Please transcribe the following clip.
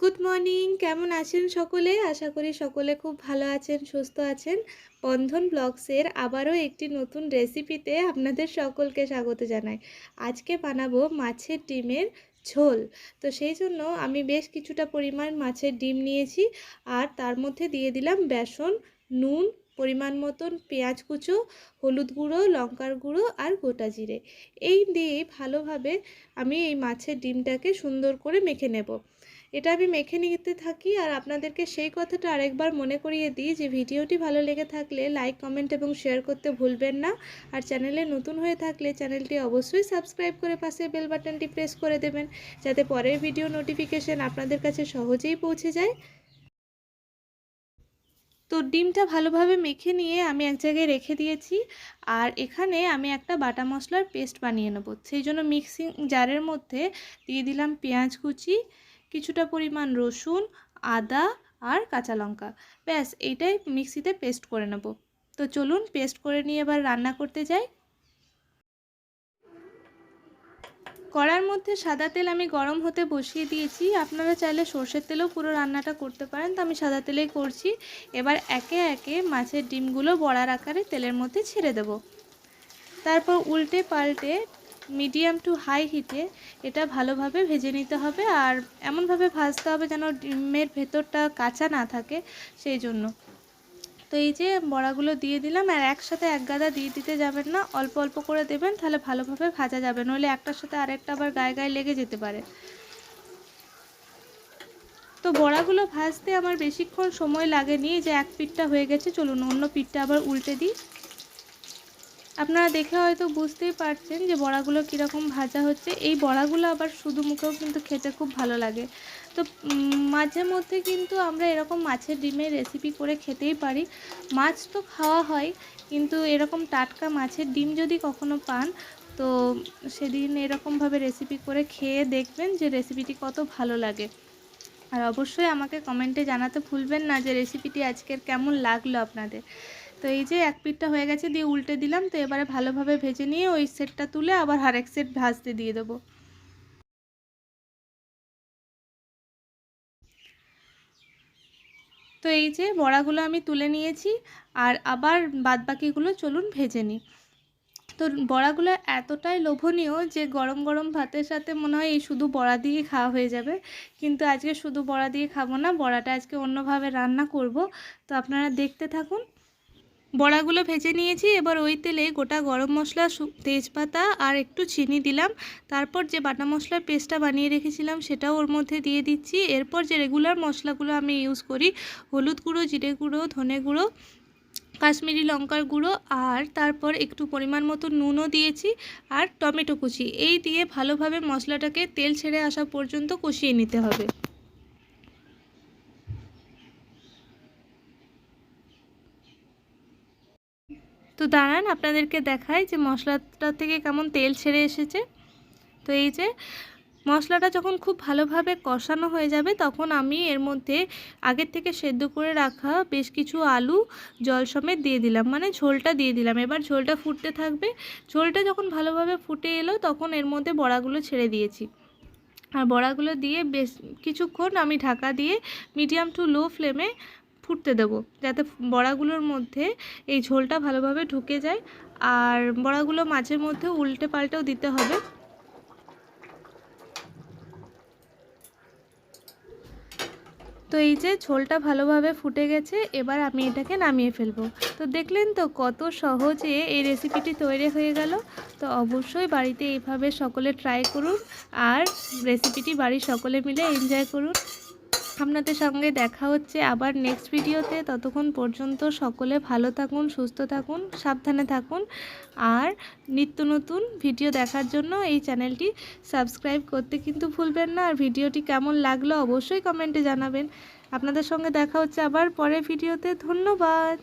Good morning কেমন আছেন সকলে? আশা করি সকলে খুব ভালো আছেন, সুস্থ আছেন। বন্ধন ব্লগসের আবারও একটি নতুন রেসিপিতে আপনাদের সকলকে স্বাগত জানাই। আজকে বানাবো মাছের ডিমের ঝোল। তো সেই জন্য আমি বেশ কিছুটা পরিমাণ মাছের ডিম নিয়েছি আর তার মধ্যে দিয়ে দিলাম বেসন, নুন, পরিমাণ মতন পেঁয়াজ কুচো, হলুদ গুঁড়ো, লঙ্কার গুঁড়ো আর গোটা জিরে। এই দিয়ে ভালোভাবে আমি এই মাছের ডিমটাকে সুন্দর করে মেখে নেব। এটা আমি মেখে নিতে থাকি আর আপনাদেরকে সেই কথাটা আরেকবার মনে করিয়ে দিই যে ভিডিওটি ভালো লেগে থাকলে লাইক, কমেন্ট এবং শেয়ার করতে ভুলবেন না। আর চ্যানেলে নতুন হয়ে থাকলে চ্যানেলটি অবশ্যই সাবস্ক্রাইব করে পাশে বেল বাটনটি প্রেস করে দেবেন যাতে পরের ভিডিও নোটিফিকেশন আপনাদের কাছে সহজেই পৌঁছে যায়। তো ডিমটা ভালোভাবে মেখে নিয়ে আমি এক জায়গায় রেখে দিয়েছি আর এখানে আমি একটা বাটা মশলার পেস্ট বানিয়ে নেব। সেই জন্য মিক্সিং জারের মধ্যে দিয়ে দিলাম পেঁয়াজ কুচি কিছুটা পরিমাণ রসুন, আদা আর কাঁচা লঙ্কা। ব্যাস, এইটাই মিক্সিতে পেস্ট করে নেব। তো চলুন, পেস্ট করে নিয়ে এবার রান্না করতে যাই। কড়ার মধ্যে সাদা তেল আমি গরম হতে বসিয়ে দিয়েছি। আপনারা চাইলে সর্ষের তেলেও পুরো রান্নাটা করতে পারেন, তো আমি সাদা তেলেই করছি। এবার একে একে মাছের ডিমগুলো বড়ার আকারে তেলের মধ্যে ছেড়ে দেব। তারপর উল্টে পাল্টে মিডিয়াম টু হাই হিটে এটা ভালোভাবে ভেজে নিতে হবে আর এমনভাবে ভাজতে হবে যেন ডিমের ভেতরটা কাঁচা না থাকে সেই জন্য। তো এই যে বড়াগুলো দিয়ে দিলাম আর একসাথে এক গাদা দিয়ে দিতে যাবেন না, অল্প অল্প করে দেবেন তাহলে ভালোভাবে ভাজা যাবে, নইলে একটার সাথে আরেকটা আবার গায়ে গায়ে লেগে যেতে পারে। তো বড়াগুলো ভাজতে আমার বেশিক্ষণ সময় লাগেনি যে এক পিঠটা হয়ে গেছে, চলুন অন্য পিঠটা আবার উল্টে দিই। আপনারা দেখে হয়তো বুঝতেই পারছেন যে বড়াগুলো কীরকম ভাজা হচ্ছে। এই বড়াগুলো আবার শুধু মুখেও কিন্তু খেতে খুব ভালো লাগে। তো মাঝে মধ্যে কিন্তু আমরা এরকম মাছের ডিমের রেসিপি করে খেতেই পারি। মাছ তো খাওয়া হয়, কিন্তু এরকম টাটকা মাছের ডিম যদি কখনো পান, তো সেদিন এরকমভাবে রেসিপি করে খেয়ে দেখবেন যে রেসিপিটি কত ভালো লাগে। আর অবশ্যই আমাকে কমেন্টে জানাতে ভুলবেন না যে রেসিপিটি আজকের কেমন লাগল আপনাদের। তো এই যে এক পিঠটা হয়ে গেছে, দিয়ে উল্টে দিলাম। তো এবারে ভালোভাবে ভেজে নিয়ে ওই সেটটা তুলে আবার আরেক সেট ভাজতে দিয়ে দেবো। তো এই যে বড়াগুলো আমি তুলে নিয়েছি, আর আবার বাদবাকিগুলো চলুন ভেজে নিই। তো বড়াগুলো এতটাই লোভনীয় যে গরম গরম ভাতের সাথে মনে হয় এই শুধু বড়া দিয়ে খাওয়া হয়ে যাবে। কিন্তু আজকে শুধু বড়া দিয়ে খাব না, বড়াটা আজকে অন্যভাবে রান্না করব। তো আপনারা দেখতে থাকুন। বড়াগুলো ভেজে নিয়েছি। এবার ওই তেলে গোটা গরম মশলা তেজপাতা আর একটু চিনি দিলাম। তারপর যে বাটা মশলার পেস্টটা বানিয়ে রেখেছিলাম, সেটাও ওর মধ্যে দিয়ে দিচ্ছি। এরপর যে রেগুলার মশলাগুলো আমি ইউজ করি, হলুদ গুঁড়ো, জিরে গুঁড়ো, ধনে গুঁড়ো, কাশ্মীরি লঙ্কার গুঁড়ো আর তারপর একটু পরিমাণ মতো নুনও দিয়েছি আর টমেটো কুচি। এই দিয়ে ভালোভাবে মশলাটাকে তেল ছেড়ে আসা পর্যন্ত কষিয়ে নিতে হবে। তো দাঁড়ান, আপনাদেরকে দেখাই যে মশলাটা থেকে কেমন তেল ছেড়ে এসেছে। তো এই যে, মশলাটা যখন খুব ভালোভাবে কষানো হয়ে যাবে, তখন আমি এর মধ্যে আগের থেকে সেদ্ধ করে রাখা বেশ কিছু আলু, জল সমেত দিয়ে দিলাম। মানে ঝোলটা দিয়ে দিলাম। এবার ঝোলটা ফুটতে থাকবে। ঝোলটা যখন ভালোভাবে ফুটে এলো, তখন এর মধ্যে বড়াগুলো ছেড়ে দিয়েছি। আর বড়াগুলো দিয়ে বেশ কিছুক্ষণ আমি ঢাকা দিয়ে মিডিয়াম টু লো ফ্লেমে ফুটতে দেবো, যাতে বড়াগুলোর মধ্যে এই ঝোলটা ভালোভাবে ঢুকে যায়। আর বড়াগুলো মাঝে মধ্যে উল্টে পাল্টেও দিতে হবে। তো এই যে ঝোলটা ভালোভাবে ফুটে গেছে, এবার আমি এটাকে নামিয়ে ফেলব। তো দেখলেন তো কত সহজে এই রেসিপিটি তৈরি হয়ে গেল। তো অবশ্যই বাড়িতে এইভাবে সকলে ট্রাই করুন, আর রেসিপিটি বাড়ির সকলে মিলে এনজয় করুন। আপনাদের সঙ্গে দেখা হচ্ছে আবার নেক্সট ভিডিওতে ততক্ষণ পর্যন্ত সকলে ভালো থাকুন, সুস্থ থাকুন, সাবধানে থাকুন। আর নিত্য নতুন ভিডিও দেখার জন্য এই চ্যানেলটি সাবস্ক্রাইব করতে কিন্তু ভুলবেন না। আর ভিডিওটি কেমন লাগল অবশ্যই কমেন্টে জানাবেন। আপনাদের সঙ্গে দেখা হচ্ছে আবার পরের ভিডিওতে ধন্যবাদ।